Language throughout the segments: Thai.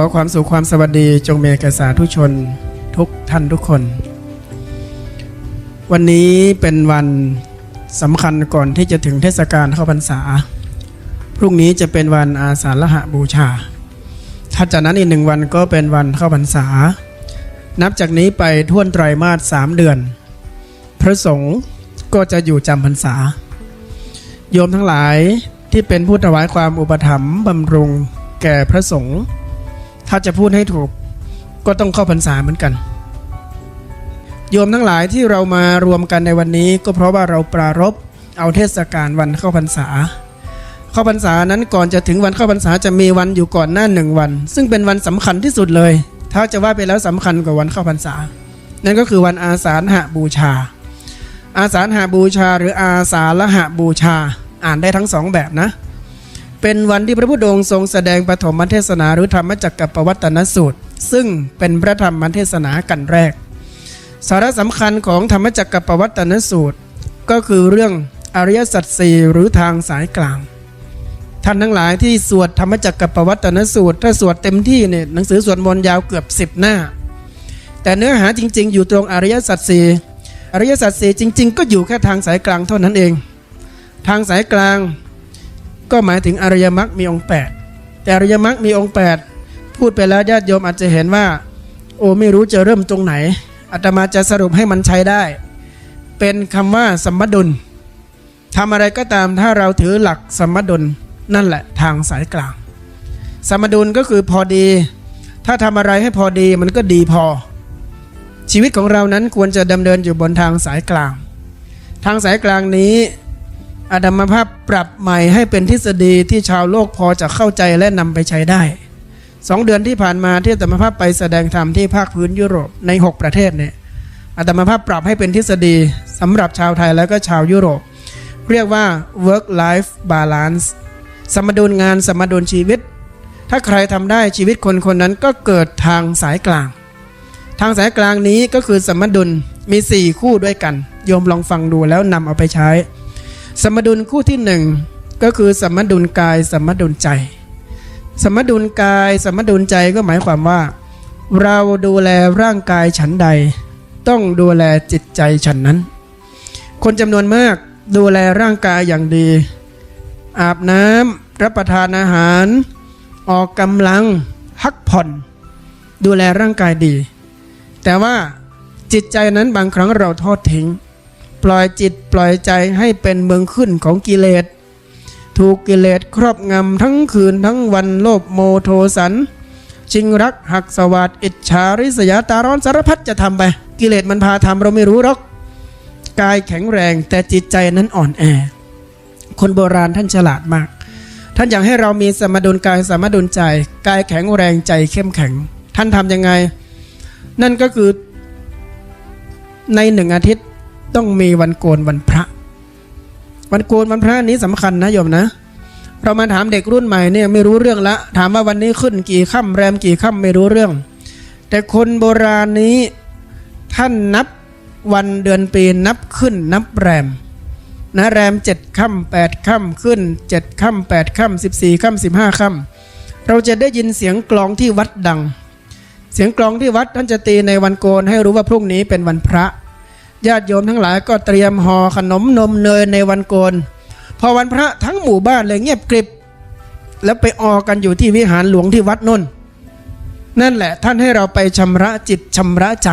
อความสุขความสวัสดีจงมีแก่สาธุชนทุกท่านทุกคน วันนี้เป็นวันสำคัญก่อนที่จะถึงเทศกาลเข้าพรรษา พรุ่งนี้จะเป็นวันอาสาฬหบูชาถ้าจากนั้นอีกหนึ่งวันก็เป็นวันเข้าพรรษา นับจากนี้ไปท่วนไตรมาสสามเดือน พระสงฆ์ก็จะอยู่จำพรรษา โยมทั้งหลายที่เป็นผู้ถวายความอุปถัมภ์บำรุงแก่พระสงฆ์ ถ้าจะพูดให้ถูกก็ต้องเข้าพรรษาเหมือนกัน โยมทั้งหลายที่เรามารวมกันในวันนี้ ก็เพราะว่าเราปรารบเอาเทศกาลวันเข้าพรรษา เข้าพรรษานั้นก่อนจะถึงวันเข้าพรรษาจะมีวันอยู่ก่อนหน้าหนึ่งวัน ซึ่งเป็นวันสำคัญที่สุดเลย ถ้าจะว่าไปแล้วสำคัญกว่าวันเข้าพรรษา นั่นก็คือวันอาสาฬหบูชา อาสาฬหบูชาหรืออาสาฬหบูชา อ่านได้ทั้งสองแบบนะ เป็นวันที่พระพุทธองค์ทรงแสดงปฐมเทศนาหรือธรรมจักรกับปวัตนสูตร ซึ่งเป็นพระธรรมเทศนากันแรก สาระสำคัญของธรรมจักรกับปวัตนสูตร ก็คือเรื่องอริยสัจสี่หรือทางสายกลาง ท่านทั้งหลายที่สวดธรรมจักรกับปวัตนสูตร ถ้าสวดเต็มที่เนี่ยหนังสือสวดมนต์ยาวเกือบ 10 หน้า แต่เนื้อหาจริง ๆ อยู่ตรงอริยสัจสี่อริยสัจสี่จริง ๆ ก็อยู่แค่ทางสายกลางเท่านั้นเอง ทางสายกลาง ก็หมายถึงอริยมรรคมีองค์ 8 แต่อริยมรรคมีองค์ 8 พูดไปแล้วญาติโยมอาจจะเห็นว่า โอ้ไม่รู้จะเริ่มตรงไหนอาตมาจะสรุปให้มันใช้ได้ เป็นคำว่าสมดุลทำอะไรก็ตามถ้าเราถือหลักสมดุลนั่นแหละทางสายกลาง สมดุลก็คือพอดี ถ้าทำอะไรให้พอดีมันก็ดีพอ ชีวิตของเรานั้นควรจะดำเนินอยู่บนทางสายกลาง ทางสายกลางนี้ อาดามภาพปรับใหม่ให้เป็นทฤษฎีที่ชาวโลกพอจะเข้าใจและนำไปใช้ได้สองเดือนที่ผ่านมาที่อาตมาภาพไปแสดงธรรมที่ภาคพื้นยุโรปใน 6 ประเทศเนี่ยอาตมาภาพปรับให้เป็นทฤษฎีสำหรับชาวไทยแล้วก็ชาวยุโรป เรียกว่า work life balance สมดุลงานสมดุลชีวิต ถ้าใครทำได้ชีวิตคนคนนั้นก็เกิดทางสายกลาง ทางสายกลางนี้ก็คือสมดุลมี 4 คู่ด้วยกัน โยมลองฟังดูแล้วนำเอาไปใช้ สมดุลคู่ที่หนึ่งก็คือสมดุลกายสมดุลใจ สมดุลกายสมดุลใจก็หมายความว่า เราดูแลร่างกายฉันใด ต้องดูแลจิตใจฉันนั้น คนจำนวนมากดูแลร่างกายอย่างดี อาบน้ำรับประทานอาหาร ออกกำลังพักผ่อน ดูแลร่างกายดี แต่ว่าจิตใจนั้นบางครั้งเราทอดทิ้ง ปล่อยจิตปล่อยใจให้เป็นเมืองขึ้นของกิเลส ถูกกิเลสครอบงำทั้งคืนทั้งวันโลภโมโทสันชิงรักหักสวัสดอิจฉาริษยาตาร้อนสารพัดจะทำไป กิเลสมันพาทำเราไม่รู้หรอก กายแข็งแรงแต่จิตใจนั้นอ่อนแอ คนโบราณท่านฉลาดมาก ท่านอยากให้เรามีสมดุลกายสมดุลใจ กายแข็งแรงใจเข้มแข็ง ท่านทำยังไง นั่นก็คือในหนึ่งอาทิตย์ ต้องมีวันโกนวันพระ วันโกนวันพระนี้สำคัญนะโยมนะ เรามาถามเด็กรุ่นใหม่เนี่ยไม่รู้เรื่องละ ถามว่าวันนี้ขึ้นกี่ค่ำแรมกี่ค่ำไม่รู้เรื่อง แต่คนโบราณนี้ท่านนับวันเดือนปีนับขึ้นนับแรมนะแรมเจ็ดค่ำแปดค่ำขึ้นเจ็ดค่ำแปดค่ำสิบสี่ค่ำสิบห้าค่ำเราจะได้ยินเสียงกลองที่วัดดัง เสียงกลองที่วัดท่านจะตีในวันโกนให้รู้ว่าพรุ่งนี้เป็นวันพระ ญาติโยมทั้งหลายก็เตรียมห่อขนมนมเนยในวันโกน พอวันพระทั้งหมู่บ้านเลยเงียบกริบ แล้วไปออกันอยู่ที่วิหารหลวงที่วัดนุ่น นั่นแหละท่านให้เราไปชำระจิตชำระใจ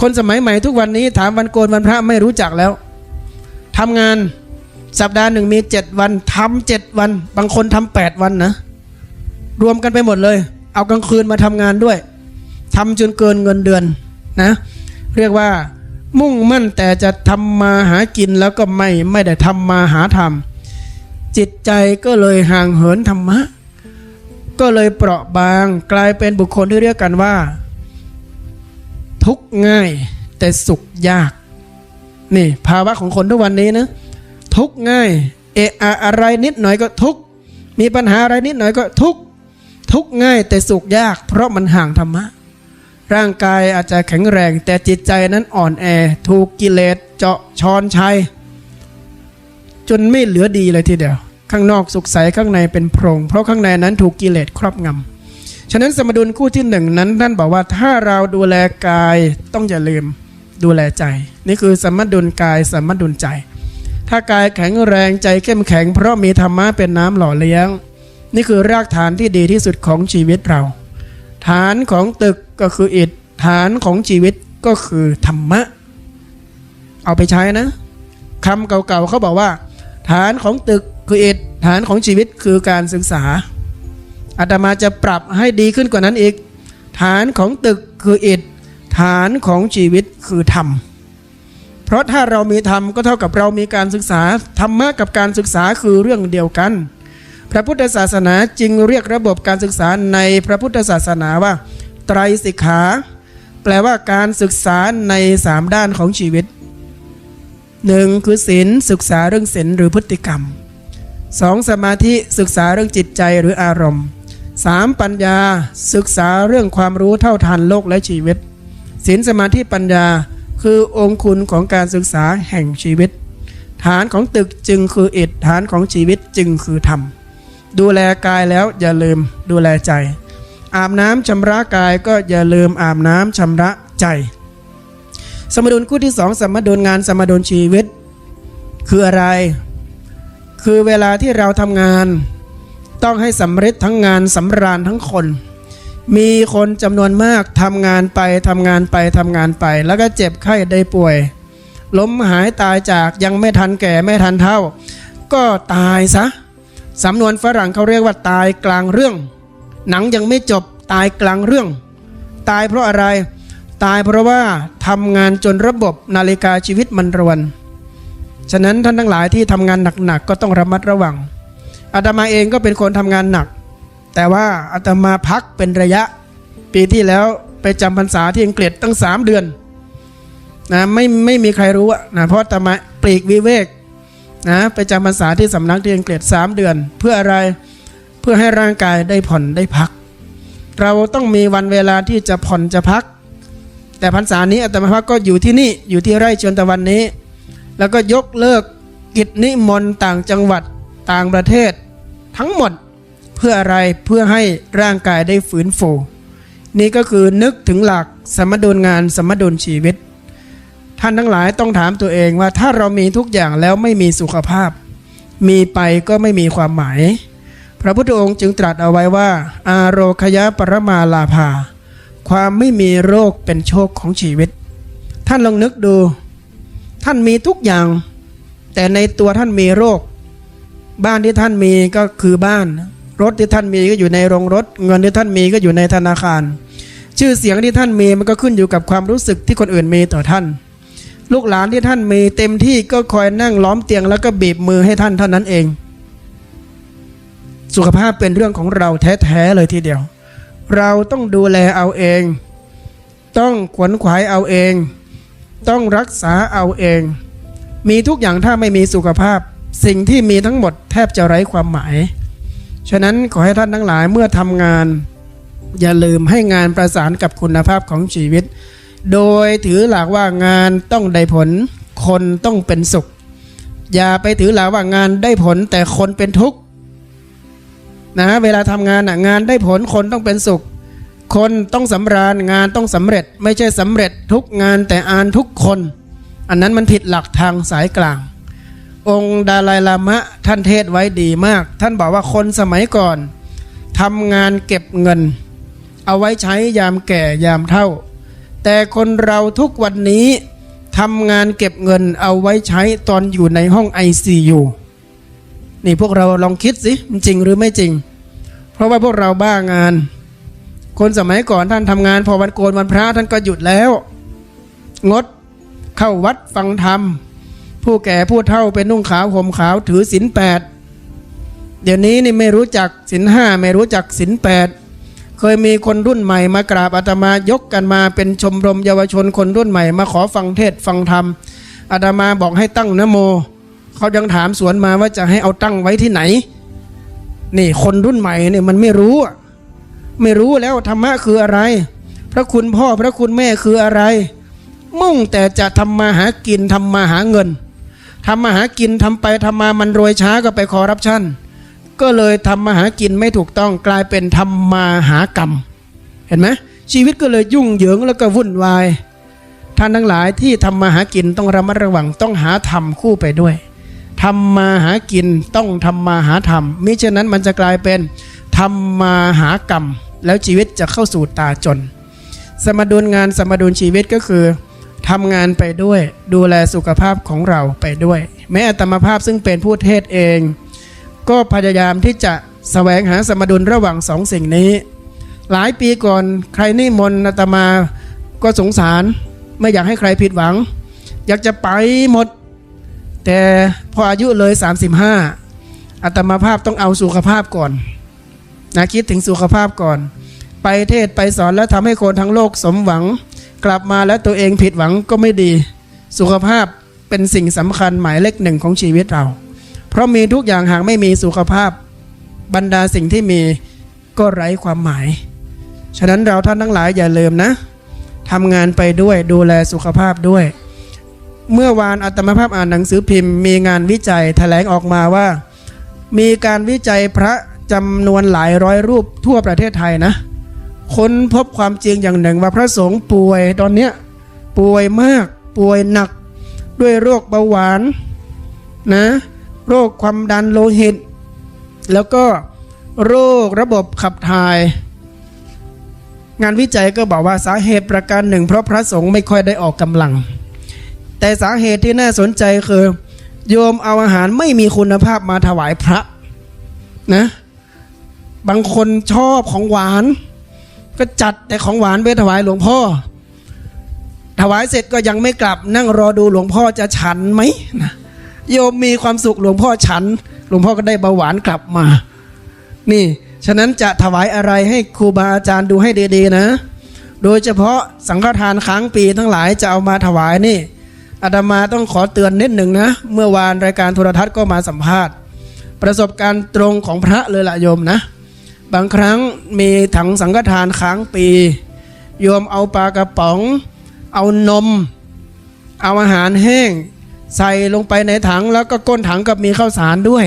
คนสมัยใหม่ทุกวันนี้ถามวันโกนวันพระไม่รู้จักแล้วทำงานสัปดาห์หนึ่งมีเจ็ดวันทำเจ็ดวัน บางคนทำแปดวันนะ รวมกันไปหมดเลย เอากลางคืนมาทำงานด้วยทำจนเกินเงินเดือนนะ เรียกว่า มุ่งมั่นแต่จะทำมาหากินแล้วก็ไม่ไม่ได้ทำมาหาธรรม จิตใจก็เลยห่างเหินธรรมะ ก็เลยเปราะบางกลายเป็นบุคคลที่เรียกกันว่า ทุกง่ายแต่สุขยาก นี่ภาวะของคนทุกวันนี้นะทุกง่ายเอะอะอะไรนิดหน่อยก็ทุกมีปัญหาอะไรนิดหน่อยก็ทุกทุกง่ายแต่สุขยาก เพราะมันห่างธรรมะ ร่างกายอาจจะแข็งแรง แต่จิตใจนั้นอ่อนแอถูกกิเลสเจาะชอนชัยจนไม่เหลือดีเลยทีเดียว ข้างนอกสุขใสข้างในเป็นโพรงเพราะข้างในนั้นถูกกิเลสครอบงำฉฉะนั้นสมดุลคู่ที่หนึ่งนั้นท่านบอกว่าถ้าเราดูแลกายต้องอย่าลืมดูแลใจ นี่คือสมดุลกายสมดุลใจ ถ้ากายแข็งแรงใจเข้มแข็ง เพราะมีธรรมะเป็นน้ำหล่อเลี้ยง นี่คือรากฐานที่ดีที่สุดของชีวิตเรา ฐานของตึก ก็คืออิฐฐานของชีวิตก็คือธรรมะ เอาไปใช้นะคำเก่าๆเขาบอกว่า ฐานของตึกคืออิฐฐานของชีวิตคือการศึกษาอาตมาจะปรับให้ดีขึ้นกว่านั้นอีก ฐานของตึกคืออิฐฐานของชีวิตคือธรรม เพราะถ้าเรามีธรรมก็เท่ากับเรามีการศึกษาธรรมะกับการศึกษาคือเรื่องเดียวกัน พระพุทธศาสนาจึงเรียกระบบการศึกษาในพระพุทธศาสนาว่า ไตรสิกขา แปลว่าการศึกษาในสามด้านของชีวิตหนึ่งคือศีลศึกษาเรื่องศีลหรือพฤติกรรมสองสมาธิศึกษาเรื่องจิตใจหรืออารมณ์สามปัญญาศึกษาเรื่องความรู้เท่าทันโลกและชีวิตศีลสมาธิปัญญาคือองค์คุณของการศึกษาแห่งชีวิต ฐานของตึกจึงคืออิฐฐานของชีวิตจึงคือธรรม ดูแลกายแล้วอย่าลืมดูแลใจ อาบน้ำชำระกายก็อย่าลืมอาบน้ำชำระใจ สมดุลคู่ที่สองสมดุลงานสมดุลชีวิต คืออะไร คือเวลาที่เราทำงาน ต้องให้สำเร็จทั้งงานสำราญทั้งคน มีคนจำนวนมากทำงานไปทำงานไปทำงานไป แล้วก็เจ็บไข้ได้ป่วย ล้มหายตายจากยังไม่ทันแก่ไม่ทันเท่า ก็ตายซะสำนวนฝรั่งเขาเรียกว่าตายกลางเรื่อง หนังยังไม่จบตายกลางเรื่อง ตายเพราะอะไร ตายเพราะว่าทำงานจนระบบนาฬิกาชีวิตมันรวน ฉะนั้นท่านทั้งหลายที่ทำงานหนักๆก็ต้องระมัดระวังอาตมาเองก็เป็นคนทำงานหนัก แต่ว่าอาตมาพักเป็นระยะ ปีที่แล้วไปจำพรรษาที่อังกฤษตั้งสามเดือนนะไม่ไม่มีใครรู้อะนะเพราะอาตมาปลีกวิเวกนะไปจำพรรษาที่สำนักที่อังกฤษ3เดือน เพื่ออะไรเพื่อให้ร่างกายได้ผ่อนได้พัก เราต้องมีวันเวลาที่จะผ่อนจะพัก แต่พรรษานี้อาตมาพักก็อยู่ที่นี่อยู่ที่ไร่ชนตะวันนี้ แล้วก็ยกเลิกกิจนิมนต์ต่างจังหวัดต่างประเทศ ทั้งหมดเพื่ออะไรเพื่อให้ร่างกายได้ฝืนฟูนี่ก็คือนึกถึงหลักสมดุลงานสมดุลชีวิต ท่านทั้งหลายต้องถามตัวเองว่าถ้าเรามีทุกอย่างแล้วไม่มีสุขภาพ มีไปก็ไม่มีความหมาย พระพุทธองค์จึงตรัสเอาไว้ว่า อาโรคยะปรมาลาภา ความไม่มีโรคเป็นโชคของชีวิต ท่านลองนึกดู ท่านมีทุกอย่าง แต่ในตัวท่านมีโรค บ้านที่ท่านมีก็คือบ้าน รถที่ท่านมีก็อยู่ในโรงรถ เงินที่ท่านมีก็อยู่ในธนาคาร ชื่อเสียงที่ท่านมีมันก็ขึ้นอยู่กับความรู้สึกที่คนอื่นมีต่อท่าน ลูกหลานที่ท่านมีเต็มที่ก็คอยนั่งล้อมเตียงแล้วก็บีบมือให้ท่านเท่านั้นเอง สุขภาพเป็นเรื่องของเราแท้ๆเลยทีเดียว เราต้องดูแลเอาเอง ต้องขวนขวายเอาเอง ต้องรักษาเอาเอง มีทุกอย่างถ้าไม่มีสุขภาพ สิ่งที่มีทั้งหมดแทบจะไร้ความหมาย ฉะนั้นขอให้ท่านทั้งหลายเมื่อทำงาน อย่าลืมให้งานประสานกับคุณภาพของชีวิต โดยถือหลักว่างานต้องได้ผล คนต้องเป็นสุข อย่าไปถือหลักว่างานได้ผลแต่คนเป็นทุกข์ นะเวลาทำงานนะงานได้ผลคนต้องเป็นสุข คนต้องสำราญงานต้องสำเร็จ ไม่ใช่สำเร็จทุกงานแต่อ่านทุกคน อันนั้นมันผิดหลักทางสายกลาง องค์ดาลายลามะท่านเทศไว้ดีมาก ท่านบอกว่าคนสมัยก่อนทำงานเก็บเงิน เอาไว้ใช้ยามแก่ยามเฒ่า แต่คนเราทุกวันนี้ทำงานเก็บเงินเอาไว้ใช้ตอนอยู่ในห้อง ICU นี่พวกเราลองคิดสิมันจริงหรือไม่จริง เพราะว่าพวกเราบ้างาน คนสมัยก่อนท่านทำงาน พอวันโกนวันพระท่านก็หยุดแล้ว งดเข้าวัดฟังธรรม ผู้แก่ผู้เฒ่าเป็นนุ่งขาวห่มขาวถือศีลแปดเดี๋ยวนี้นี่ไม่รู้จักศีลห้าไม่รู้จักศีลแปดเคยมีคนรุ่นใหม่มากราบอาตมายกกันมาเป็นชมรมเยาวชนคนรุ่นใหม่ มาขอฟังเทศฟังธรรมอาตมาบอกให้ตั้งนโม เขายังถามสวนมาว่าจะให้เอาตั้งไว้ที่ไหน นี่คนรุ่นใหม่เนี่ยมันไม่รู้อะไม่รู้แล้วธรรมะคืออะไร พระคุณพ่อพระคุณแม่คืออะไร มุ่งแต่จะทำมาหากินทำมาหาเงินทำมาหากินทำไปทำมามันรวยช้าก็ไปคอร์รัปชันก็เลยทำมาหากินไม่ถูกต้องกลายเป็นทำมาหากรรม เห็นไหมชีวิตก็เลยยุ่งเหยิงแล้วก็วุ่นวายท่านทั้งหลายที่ทำมาหากินต้องระมัดระวังต้องหาธรรมคู่ไปด้วย ทำมาหากินต้องทำมาหาธรรมมิฉะนั้นมันจะกลายเป็นทำมาหากรรม แล้วชีวิตจะเข้าสู่ตาจน สมดุลงานสมดุลชีวิตก็คือทำงานไปด้วยดูแลสุขภาพของเราไปด้วย แม้อัตมภาพซึ่งเป็นผู้เทศเอง ก็พยายามที่จะแสวงหาสมดุลระหว่างสองสิ่งนี้ หลายปีก่อนใครนิมนต์อาตมาก็สงสาร ไม่อยากให้ใครผิดหวัง อยากจะไปหมด แต่พออายุเลย 35 อัตมาภาพต้องเอาสุขภาพก่อนนะคิดถึงสุขภาพก่อน ไปเทศไปสอนแล้วทำให้คนทั้งโลกสมหวัง กลับมาแล้วตัวเองผิดหวังก็ไม่ดี สุขภาพเป็นสิ่งสำคัญหมายเลขหนึ่งของชีวิตเรา เพราะมีทุกอย่างหากไม่มีสุขภาพ บรรดาสิ่งที่มีก็ไร้ความหมาย ฉะนั้นเราท่านทั้งหลายอย่าลืมนะทำงานไปด้วยดูแลสุขภาพด้วย เมื่อวานอาตมาภาพอ่านหนังสือพิมพ์ มีงานวิจัยแถลงออกมาว่า มีการวิจัยพระจำนวนหลายร้อยรูปทั่วประเทศไทยนะ ค้นพบความจริงอย่างหนึ่งว่าพระสงฆ์ป่วยตอนเนี้ยป่วยมากป่วยหนัก ด้วยโรคเบาหวานนะโรคความดันโลหิต แล้วก็โรคระบบขับถ่าย งานวิจัยก็บอกว่าสาเหตุประการหนึ่ง เพราะพระสงฆ์ไม่ค่อยได้ออกกำลัง แต่สาเหตุที่น่าสนใจคือ โยมเอาอาหารไม่มีคุณภาพมาถวายพระนะ บางคนชอบของหวาน ก็จัดแต่ของหวานไปถวายหลวงพ่อ ถวายเสร็จก็ยังไม่กลับ นั่งรอดูหลวงพ่อจะฉันไหมนะโยมมีความสุขหลวงพ่อฉัน หลวงพ่อก็ได้เบาหวานกลับมา นี่ ฉะนั้นจะถวายอะไรให้ครูบาอาจารย์ดูให้ดีๆนะ โดยเฉพาะสังฆทานค้างปีทั้งหลายจะเอามาถวายนี่ อาตมาต้องขอเตือนนิดหนึ่งนะ เมื่อวานรายการโทรทัศน์ก็มาสัมภาษณ์ ประสบการณ์ตรงของพระเลยละโยมนะ บางครั้งมีถังสังฆทานค้างปี โยมเอาปลากระป๋อง เอานม เอาอาหารแห้ง ใส่ลงไปในถังแล้วก็ก้นถังกับมีข้าวสารด้วย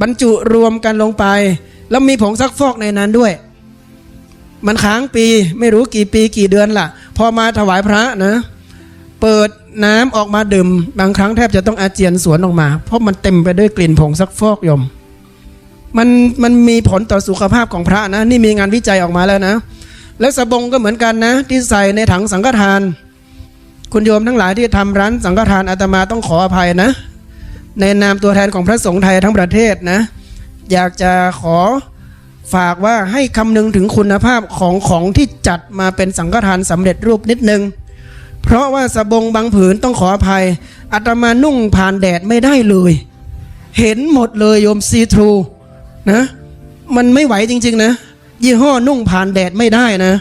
บรรจุรวมกันลงไป แล้วมีผงซักฟอกในนั้นด้วย มันค้างปีไม่รู้กี่ปีกี่เดือนล่ะ พอมาถวายพระนะ เปิด น้ำออกมาดื่ม บางครั้งแทบจะต้องอาเจียนสวนออกมา เพราะมันเต็มไปด้วยกลิ่นผงซักฟอกโยมมันมันมีผลต่อสุขภาพของพระนะ นี่มีงานวิจัยออกมาแล้วนะ แล้วสบงก็เหมือนกันนะ ที่ใส่ในถังสังฆทาน คุณโยมทั้งหลายที่ทำร้านสังฆทานอาตมาต้องขออภัยนะ ในนามตัวแทนของพระสงฆ์ไทยทั้งประเทศนะ อยากจะขอฝากว่าให้คำนึงถึงคุณภาพของของที่จัดมาเป็นสังฆทานสำเร็จรูปนิดนึง เพราะว่าสบงบางผืนต้องขออภัยอาตมานุ่งผ่านแดดไม่ได้เลย เห็นหมดเลยโยมซีทรูนะมันไม่ไหวจริง ๆ นะ ยี่ห้อนุ่งผ่านแดดไม่ได้นะ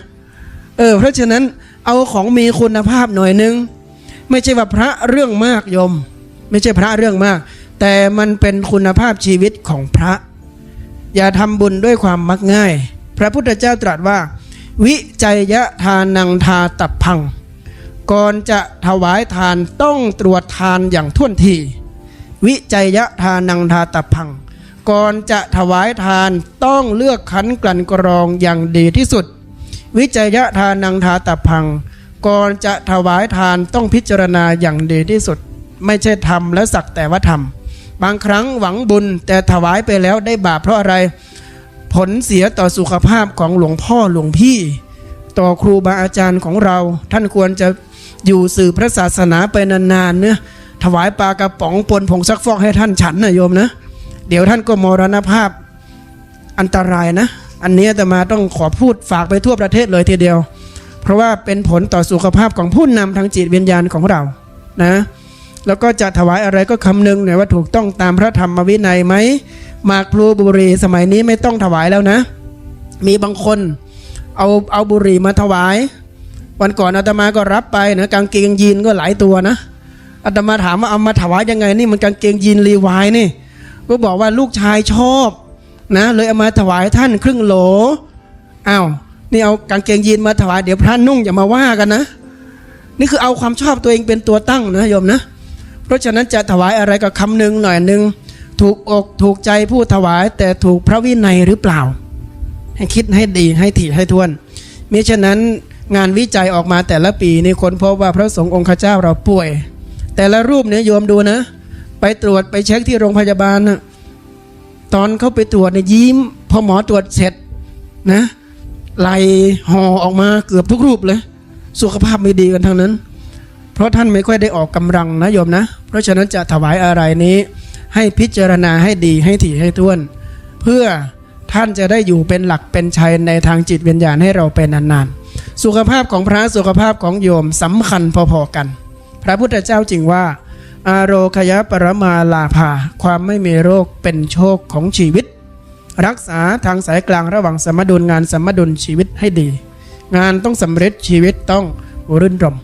เออ เพราะฉะนั้นเอาของมีคุณภาพหน่อยนึง ไม่ใช่ว่าพระเรื่องมากโยม ไม่ใช่พระเรื่องมาก แต่มันเป็นคุณภาพชีวิตของพระ อย่าทำบุญด้วยความมักง่าย พระพุทธเจ้าตรัสว่า วิจัยยะทานังทาตับพัง ก่อนจะถวายทานต้องตรวจทานอย่างท่วนที วิจัยยะทานังทาตพัง ก่อนจะถวายทานต้องเลือกคันกลั่นกรองอย่างดีที่สุด วิจัยยะทานังทาตพัง ก่อนจะถวายทานต้องพิจารณาอย่างดีที่สุด ไม่ใช่ทำและสักแต่ว่าทำบางครั้งหวังบุญแต่ถวายไปแล้วได้บาปเพราะอะไร ผลเสียต่อสุขภาพของหลวงพ่อหลวงพี่ ต่อครูบาอาจารย์ของเรา ท่านควรจะ อยู่สื่อพระศาสนาไปนานๆเนื้อะถวายปลากระป๋องปนผงซักฟอกให้ท่านฉันนะโยมนะเดี๋ยวท่านก็มรณภาพอันตรายนะ อันนี้แต่มาต้องขอพูดฝากไปทั่วประเทศเลยทีเดียว เพราะว่าเป็นผลต่อสุขภาพของผู้นำทางจิตวิญญาณของเรานะแล้วก็จะถวายอะไรก็คำนึงหน่อยว่าถูกต้องตามพระธรรมวินัยไหมหมากพลูบุรีสมัยนี้ไม่ต้องถวายแล้วนะ มีบางคนเอาเอาบุรีมาถวาย วันก่อนอาตมาก็รับไปนะกางเกงยีนก็หลายตัวนะอาตมาถามว่าเอามาถวายยังไงนี่มันกางเกงยีนรีวายนี่ก็บอกว่าลูกชายชอบนะ เลยเอามาถวายท่านครึ่งโหลอ้าวนี่เอากางเกงยีนมาถวายเดี๋ยวพระนุ่งอย่ามาว่ากันนะ นี่คือเอาความชอบตัวเองเป็นตัวตั้งนะโยมนะ เพราะฉะนั้นจะถวายอะไรก็คำหนึ่งหน่อยหนึ่งถูกอกถูกใจผู้ถวาย แต่ถูกพระวินัยหรือเปล่า ให้คิดให้ดีให้ถี่ให้ทวนมิฉะนั้น งานวิจัยออกมาแต่ละปีนี่คนพบว่าพระสงฆ์องค์ข้าเจ้าเราป่วย แต่ละรูปเนี่ยโยมดูนะ ไปตรวจไปเช็คที่โรงพยาบาลนะตอนเขาไปตรวจเนี่ยยิ้ม พอหมอตรวจเสร็จนะไหลห่อออกมาเกือบทุกรูปเลย สุขภาพไม่ดีกันทั้งนั้น เพราะท่านไม่ค่อยได้ออกกำลังนะโยมนะ เพราะฉะนั้นจะถวายอะไรนี้ ให้พิจารณาให้ดีให้ถี่ให้ท้วน เพื่อท่านจะได้อยู่เป็นหลักเป็นชัยในทางจิตวิญญาณให้เราเป็นนานๆ สุขภาพของพระสุขภาพของโยมสำคัญพอๆกัน พระพุทธเจ้าจึงว่า อาโรคยปรมาลาภา ความไม่มีโรคเป็นโชคของชีวิต รักษาทางสายกลางระหว่างสมดุลงานสมดุลชีวิตให้ดี งานต้องสำเร็จชีวิตต้องรื่นรม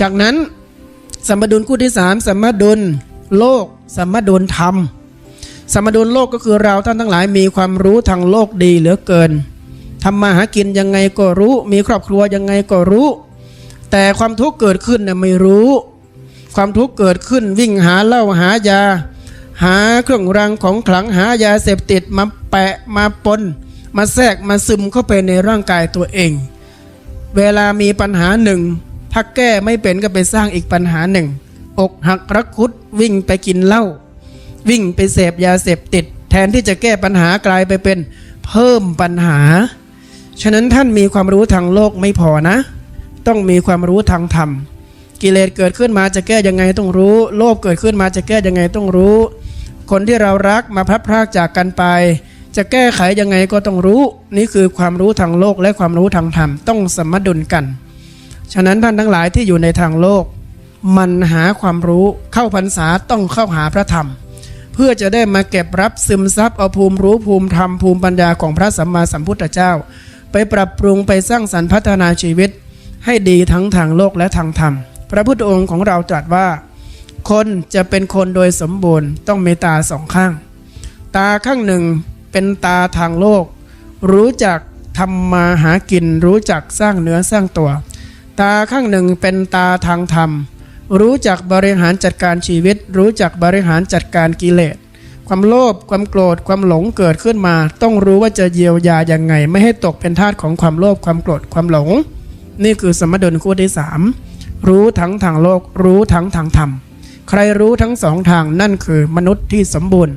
จากนั้นสมดุลคู่ที่สามสมดุลโลก สมดุลธรรม สมดุลโลกก็คือเราท่านทั้งหลายมีความรู้ทางโลกดีเหลือเกิน ทำมาหากินยังไงก็รู้ มีครอบครัวยังไงก็รู้ แต่ความทุกข์เกิดขึ้นเนี่ยไม่รู้ ความทุกข์เกิดขึ้นวิ่งหาเหล้าหายา หาเครื่องรางของขลังหายาเสพติดมาแปะมาปน มาแทรกมาซึมเข้าไปในร่างกายตัวเอง เวลามีปัญหาหนึ่งถ้าแก้ไม่เป็นก็ไปสร้างอีกปัญหาหนึ่ง อกหักรักคุดวิ่งไปกินเหล้าวิ่งไปเสพยาเสพติด แทนที่จะแก้ปัญหากลายไปเป็นเพิ่มปัญหา ฉะนั้นท่านมีความรู้ทางโลกไม่พอนะ ต้องมีความรู้ทางธรรม กิเลสเกิดขึ้นมาจะแก้ยังไงต้องรู้ โลภเกิดขึ้นมาจะแก้ยังไงต้องรู้ คนที่เรารักมาพลัดพรากจากกันไป จะแก้ไขยังไงก็ต้องรู้ นี่คือความรู้ทางโลกและความรู้ทางธรรมต้องสมดุลกัน ฉะนั้นท่านทั้งหลายที่อยู่ในทางโลก มันหาความรู้เข้าพรรษาต้องเข้าหาพระธรรมเพื่อจะได้มาเก็บรับซึมซับเอาภูมิรู้ภูมิธรรมภูมิปัญญาของพระสัมมาสัมพุทธเจ้า ไปปรับปรุงไปสร้างสรรค์พัฒนาชีวิต ให้ดีทั้งทางโลกและทางธรรม พระพุทธองค์ของเราตรัสว่า คนจะเป็นคนโดยสมบูรณ์ต้องมีตาสองข้าง ตาข้างหนึ่งเป็นตาทางโลก รู้จักทำมาหากิน รู้จักสร้างเนื้อสร้างตัว ตาข้างหนึ่งเป็นตาทางธรรม รู้จักบริหารจัดการชีวิต รู้จักบริหารจัดการกิเลส ความโลภความโกรธความหลงเกิดขึ้นมา ต้องรู้ว่าจะเยียวยายังไง ไม่ให้ตกเป็นทาสของความโลภความโกรธความหลง นี่คือสมดุลคู่ที่สามรู้ทั้งทางโลก รู้ทั้งทางธรรม ใครรู้ทั้งสองทางนั่นคือมนุษย์ที่สมบูรณ์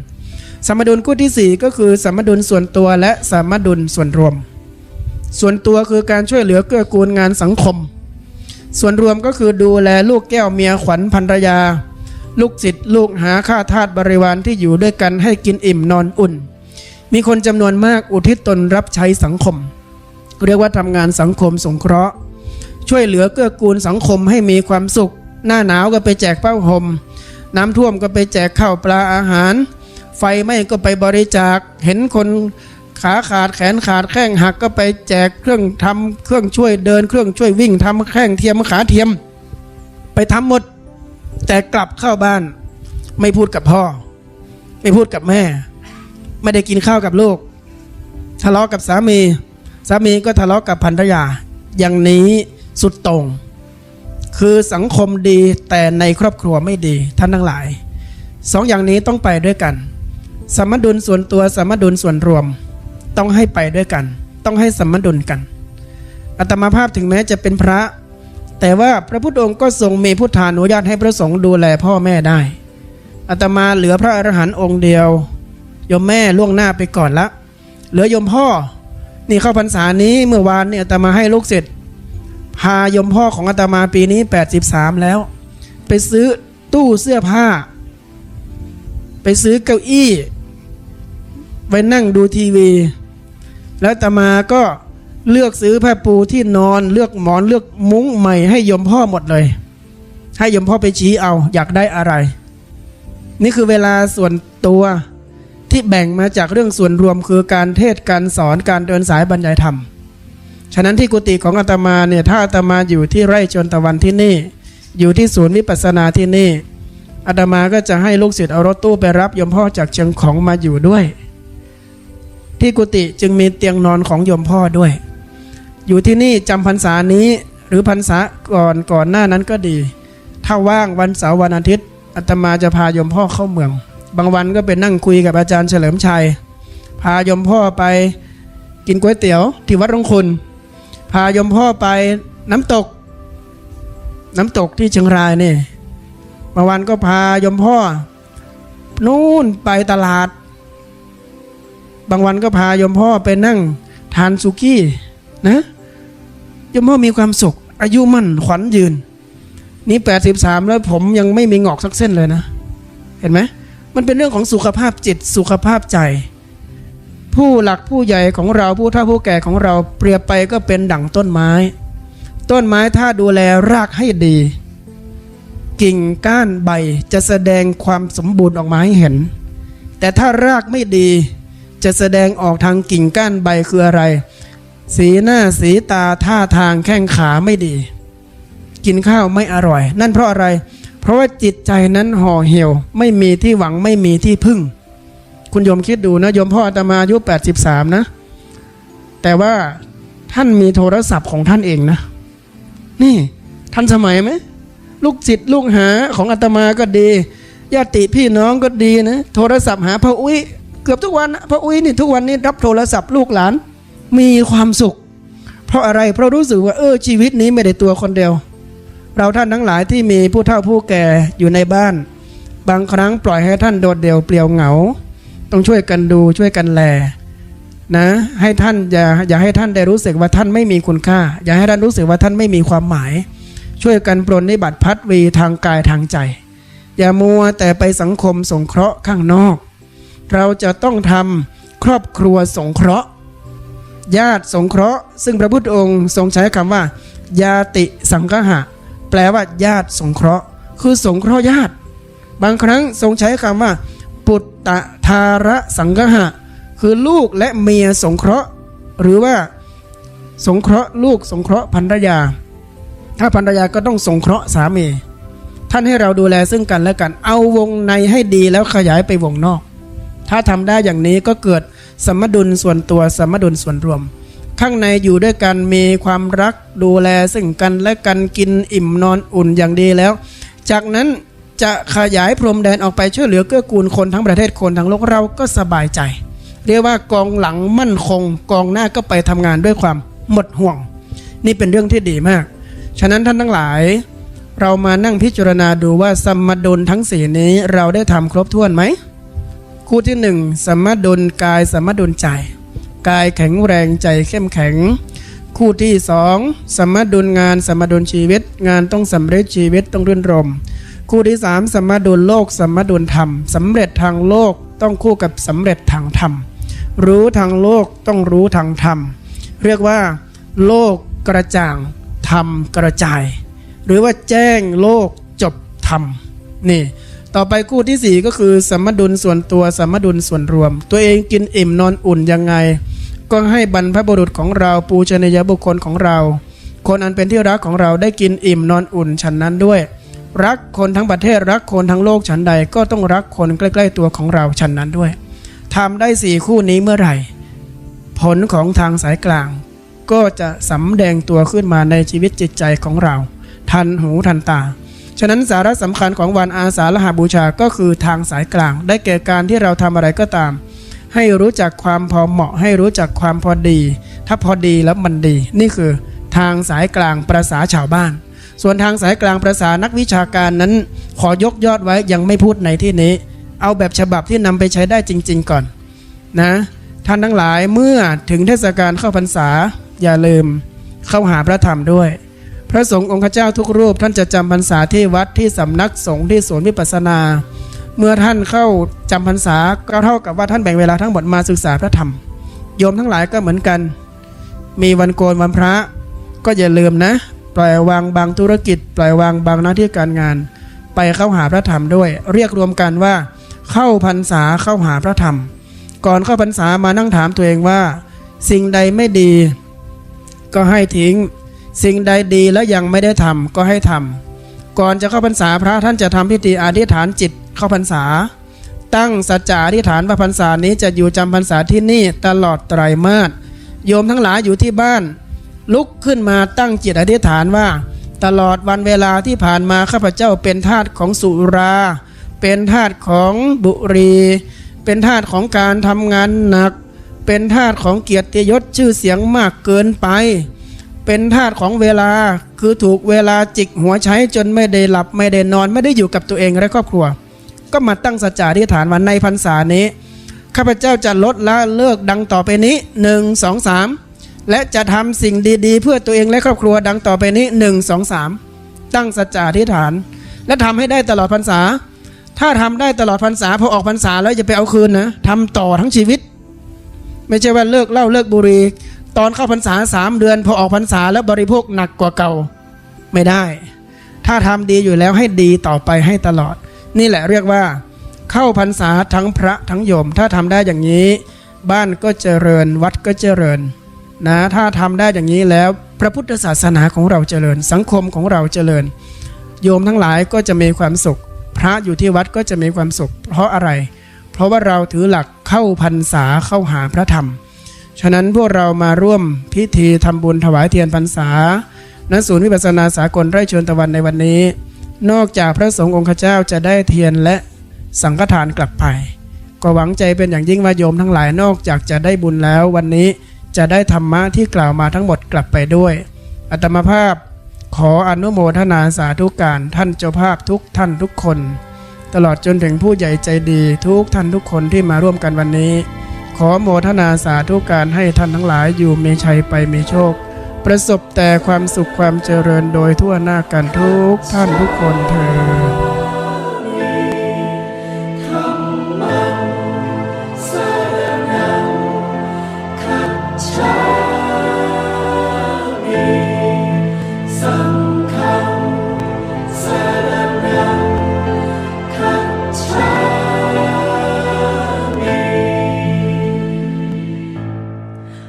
สมดุลคู่ที่สี่ก็คือสมดุลส่วนตัวและสมดุลส่วนรวม ส่วนตัวคือการช่วยเหลือเกื้อกูลงานสังคม ส่วนรวมก็คือดูแลลูกแก้วเมียขวัญภรรยา ลูกศิษย์ลูกหาข้าทาสบริวารที่อยู่ด้วยกันให้กินอิ่มนอนอุ่น มีคนจำนวนมากอุทิศตนรับใช้สังคม เรียกว่าทำงานสังคมสงเคราะห์ ช่วยเหลือเกื้อกูลสังคมให้มีความสุข หน้าหนาวก็ไปแจกผ้าห่มน้ำท่วมก็ไปแจกข้าวปลาอาหาร ไฟไหม้ก็ไปบริจาค เห็นคนขาขาดแขนขาดแข้งหักก็ไปแจกเครื่องทำเครื่องช่วยเดิน เครื่องช่วยวิ่งทำแข้งเทียมขาเทียม ไปทำหมด แต่กลับเข้าบ้าน ไม่พูดกับพ่อ ไม่พูดกับแม่ ไม่ได้กินข้าวกับลูก ทะเลาะกับสามี สามีก็ทะเลาะกับภรรยา อย่างนี้สุดต่งคือสังคมดีแต่ในครอบครัวไม่ดีท่านทั้งหลาย สองอย่างนี้ต้องไปด้วยกัน สมดุลส่วนตัวสมดุลส่วนรวม ต้องให้ไปด้วยกัน ต้องให้สมดุลกันอัตมาภาพถึงแม้จะเป็นพระ แต่ว่าพระพุทธองค์ก็ทรงมีพุทธานุญาตให้พระสงฆ์ดูแลพ่อแม่ได้อาตมาเหลือพระอรหันต์องค์เดียว ยมแม่ล่วงหน้าไปก่อนละ เหลือยมพ่อ นี่เข้าพรรษานี้เมื่อวานเนี่ยอาตมาให้ลูกศิษย์พายมพ่อของอาตมาปีนี้ 83 แล้ว ไปซื้อตู้เสื้อผ้า ไปซื้อเก้าอี้ ไว้นั่งดูทีวี แล้วอาตมาก็ เลือกซื้อผ้าปูที่นอนเลือกหมอนเลือกมุ้งใหม่ให้ยมพ่อหมดเลย ให้ยมพ่อไปชี้เอาอยากได้อะไร นี่คือเวลาส่วนตัวที่แบ่งมาจากเรื่องส่วนรวมคือการเทศการสอนการเดินสายบรรยายธรรม ฉะนั้นที่กุฏิของอาตมาเนี่ยถ้าอาตมาอยู่ที่ไร่จนตะวันที่นี่ อยู่ที่ศูนย์วิปัสสนาที่นี่อาตมาก็จะให้ลูกศิษย์เอารถตู้ไปรับยมพ่อจากเชียงของมาอยู่ด้วย ที่กุฏิจึงมีเตียงนอนของยมพ่อด้วย อยู่ที่นี่จำพรรษานี้หรือพรรษาก่อนก่อนหน้านั้นก็ดี ถ้าว่างวันเสาร์วันอาทิตย์อาตมาจะพายมพ่อเข้าเมือง บางวันก็ไปนั่งคุยกับอาจารย์เฉลิมชัย พายมพ่อไปกินก๋วยเตี๋ยวที่วัดหลวงคุณ พายมพ่อไปน้ำตก น้ำตกที่เชียงรายนี่บางวันก็พายมพ่อ นู่นไปตลาด บางวันก็พายมพ่อไปนั่งทานสุกี้นะ ยมพ่อมีความสุข อายุมั่นขวัญยืน นี่แปดสิบสามแล้วผมยังไม่มีงอกสักเส้นเลยนะ เห็นไหมมันเป็นเรื่องของสุขภาพจิตสุขภาพใจ ผู้หลักผู้ใหญ่ของเราผู้เฒ่าผู้แก่ของเราเปรียบไปก็เป็นดั่งต้นไม้ ต้นไม้ถ้าดูแลรากให้ดี กิ่งก้านใบจะแสดงความสมบูรณ์ออกมาให้เห็น แต่ถ้ารากไม่ดีจะแสดงออกทางกิ่งก้านใบคืออะไร สีหน้าสีตาท่าทางแข้งขาไม่ดี กินข้าวไม่อร่อย นั่นเพราะอะไร เพราะว่าจิตใจนั้นห่อเหี่ยว ไม่มีที่หวังไม่มีที่พึ่ง คุณโยมคิดดูนะโยมพ่ออาตมาอายุ 83 นะ แต่ว่าท่านมีโทรศัพท์ของท่านเองนะ นี่ทันสมัยไหมลูกศิษย์ลูกหาของอาตมาก็ดีญาติพี่น้องก็ดีนะ โทรศัพท์หาพระอุ้ยเกือบทุกวันพระอุ้ยนี่ทุกวันนี้รับโทรศัพท์ลูกหลาน มีความสุข เพราะอะไรเพราะรู้สึกว่าเออชีวิตนี้ไม่ได้ตัวคนเดียว เราท่านทั้งหลายที่มีผู้เฒ่าผู้แก่อยู่ในบ้าน บางครั้งปล่อยให้ท่านโดดเดี่ยวเปลี่ยวเหงา ต้องช่วยกันดูช่วยกันแลนะ ให้ท่านอย่าอย่าให้ท่านได้รู้สึกว่าท่านไม่มีคุณค่า อย่าให้ท่านรู้สึกว่าท่านไม่มีความหมาย ช่วยกันปรนนิบัติพัดวีทางกายทางใจ อย่ามัวแต่ไปสังคมสงเคราะห์ข้างนอก เราจะต้องทำครอบครัวสงเคราะห์ ญาติสงเคราะห์ ซึ่งพระพุทธองค์ทรงใช้คำว่า ญาติสังคหะแปลว่าญาติสงเคราะห์ คือสงเคราะห์ญาติ บางครั้งทรงใช้คำว่า ปุตตะทาระสังคหะคือลูกและเมียสงเคราะห์ หรือว่า สงเคราะห์ลูกสงเคราะห์ภรรยา ถ้าภรรยาก็ต้องสงเคราะห์สามี ท่านให้เราดูแลซึ่งกันและกัน เอาวงในให้ดีแล้วขยายไปวงนอก ถ้าทำได้อย่างนี้ก็เกิด สมดุลส่วนตัวสมดุลส่วนรวม ข้างในอยู่ด้วยกันมีความรักดูแลซึ่งกันและกันกินอิ่มนอนอุ่นอย่างดีแล้ว จากนั้นจะขยายพรมแดนออกไปช่วยเหลือเกื้อกูลคนทั้งประเทศคนทั้งโลกเราก็สบายใจ เรียกว่ากองหลังมั่นคง กองหน้าก็ไปทำงานด้วยความหมดห่วง นี่เป็นเรื่องที่ดีมาก ฉะนั้นท่านทั้งหลาย เรามานั่งพิจารณาดูว่าสมดุลทั้งสี่นี้เราได้ทำครบถ้วนไหม คู่ที่หนึ่งสมดุลกายสมดุลใจ กายแข็งแรงใจเข้มแข็ง คู่ที่สองสมดุลงานสมดุลชีวิต งานต้องสำเร็จชีวิตต้องรื่นรม คู่ที่สามสมดุลโลก สมดุลธรรมสำเร็จทางโลกต้องคู่กับสำเร็จทางธรรม รู้ทางโลกต้องรู้ทางธรรม เรียกว่า โลกกระจ่างธรรมกระจาย หรือว่าแจ้งโลกจบธรรมนี่ ต่อไปคู่ที่สี่ก็คือสมดุลส่วนตัวสมดุลส่วนรวม ตัวเองกินอิ่มนอนอุ่นยังไง ก็ให้บรรพบุรุษของเราปูชนียบุคคลของเรา คนอันเป็นที่รักของเราได้กินอิ่มนอนอุ่นฉันนั้นด้วย รักคนทั้งประเทศรักคนทั้งโลกฉันใดก็ต้องรักคนใกล้ ๆ ตัวของเราฉันนั้นด้วยทำได้สี่คู่นี้เมื่อไหร่ ผลของทางสายกลาง ก็จะสำแดงตัวขึ้นมาในชีวิตจิตใจของเรา ทันหูทันตา ฉะนั้นสาระสำคัญของวันอาสาฬหบูชาก็คือทางสายกลาง ได้แก่การที่เราทำอะไรก็ตาม ให้รู้จักความพอเหมาะ ให้รู้จักความพอดี ถ้าพอดีแล้วมันดี นี่คือทางสายกลางประษาชาวบ้าน ส่วนทางสายกลางประษานักวิชาการนั้น ขอยกยอดไว้ยังไม่พูดในที่นี้ เอาแบบฉบับที่นำไปใช้ได้จริง ๆ ก่อนนะท่านทั้งหลายเมื่อถึงเทศกาลเข้าพรรษาอย่าลืมเข้าหาพระธรรมด้วย พระสงฆ์องค์เจ้าทุกรูป ท่านจะจำพรรษาที่วัดที่สำนักสงฆ์ที่สวนวิปัสสนา เมื่อท่านเข้าจำพรรษาก็เท่ากับว่าท่านแบ่งเวลาทั้งหมดมาศึกษาพระธรรม โยมทั้งหลายก็เหมือนกัน มีวันโกนวันพระ ก็อย่าลืมนะ ปล่อยวางบางธุรกิจ ปล่อยวางบางหน้าที่การงาน ไปเข้าหาพระธรรมด้วย เรียกรวมกันว่า เข้าพรรษาเข้าหาพระธรรม ก่อนเข้าพรรษามานั่งถามตัวเองว่า สิ่งใดไม่ดี ก็ให้ทิ้ง สิ่งใดดีแล้วยังไม่ได้ทำก็ให้ทำก่อนจะเข้าพรรษาพระท่านจะทำพิธีอธิษฐานจิตเข้าพรรษา ตั้งสัจจะอธิษฐานว่าพรรษานี้จะอยู่จำพรรษาที่นี่ตลอดไตรมาสโยมทั้งหลายอยู่ที่บ้าน ลุกขึ้นมาตั้งจิตอธิษฐานว่า ตลอดวันเวลาที่ผ่านมาข้าพเจ้าเป็นทาสของสุรา เป็นธาตุของบุรี เป็นธาตุของการทำงานหนัก เป็นธาตุของเกียรติยศชื่อเสียงมากเกินไป เป็นธาตุของเวลา คือถูกเวลาจิกหัวใช้จนไม่ได้หลับไม่ได้นอนไม่ได้อยู่กับตัวเองและครอบครัว ก็มาตั้งสัจจะอธิษฐานว่าในพรรษานี้ข้าพเจ้าจะลดละเลิกดังต่อไปนี้หนึ่งสองสามและจะทำสิ่งดีๆ เพื่อตัวเองและครอบครัวดังต่อไปนี้หนึ่งสองสามตั้งสัจจะอธิษฐาน และทำให้ได้ตลอดพรรษา ถ้าทำได้ตลอดพรรษาพอออกพรรษาแล้วอย่าไปเอาคืนนะทำต่อทั้งชีวิต ไม่ใช่ว่าเลิกเหล้าเลิกบุหรี่ ตอนเข้าพรรษาสามเดือน พอออกพรรษาแล้วบริโภคหนักกว่าเก่าไม่ได้ ถ้าทำดีอยู่แล้วให้ดีต่อไปให้ตลอด นี่แหละเรียกว่า เข้าพรรษาทั้งพระทั้งโยม ถ้าทำได้อย่างนี้ บ้านก็เจริญวัดก็เจริญนะถ้าทำได้อย่างนี้แล้วพระพุทธศาสนาของเราเจริญ สังคมของเราเจริญ โยมทั้งหลายก็จะมีความสุข พระอยู่ที่วัดก็จะมีความสุข เพราะอะไร เพราะว่าเราถือหลักเข้าพรรษาเข้าหาพระธรรม ฉะนั้นพวกเรามาร่วมพิธีทำบุญถวายเทียนพรรษาณศูนย์วิปัสสนาสากลไร่ชวนตะวันในวันนี้ นอกจากพระสงฆ์องค์ข้าเจ้าจะได้เทียนและสังฆทานกลับไป ก็หวังใจเป็นอย่างยิ่งว่าโยมทั้งหลายนอกจากจะได้บุญแล้ววันนี้จะได้ธรรมะที่กล่าวมาทั้งหมดกลับไปด้วย อัตมภาพขออนุโมทนาสาธุการท่านเจ้าภาพทุกท่านทุกคน ตลอดจนถึงผู้ใหญ่ใจดีทุกท่านทุกคนที่มาร่วมกันวันนี้ ขอโมทนาสาธุการให้ท่านทั้งหลายอยู่มีชัยไปมีโชค ประสบแต่ความสุขความเจริญโดยทั่วหน้ากันทุกท่านทุกคนเธอ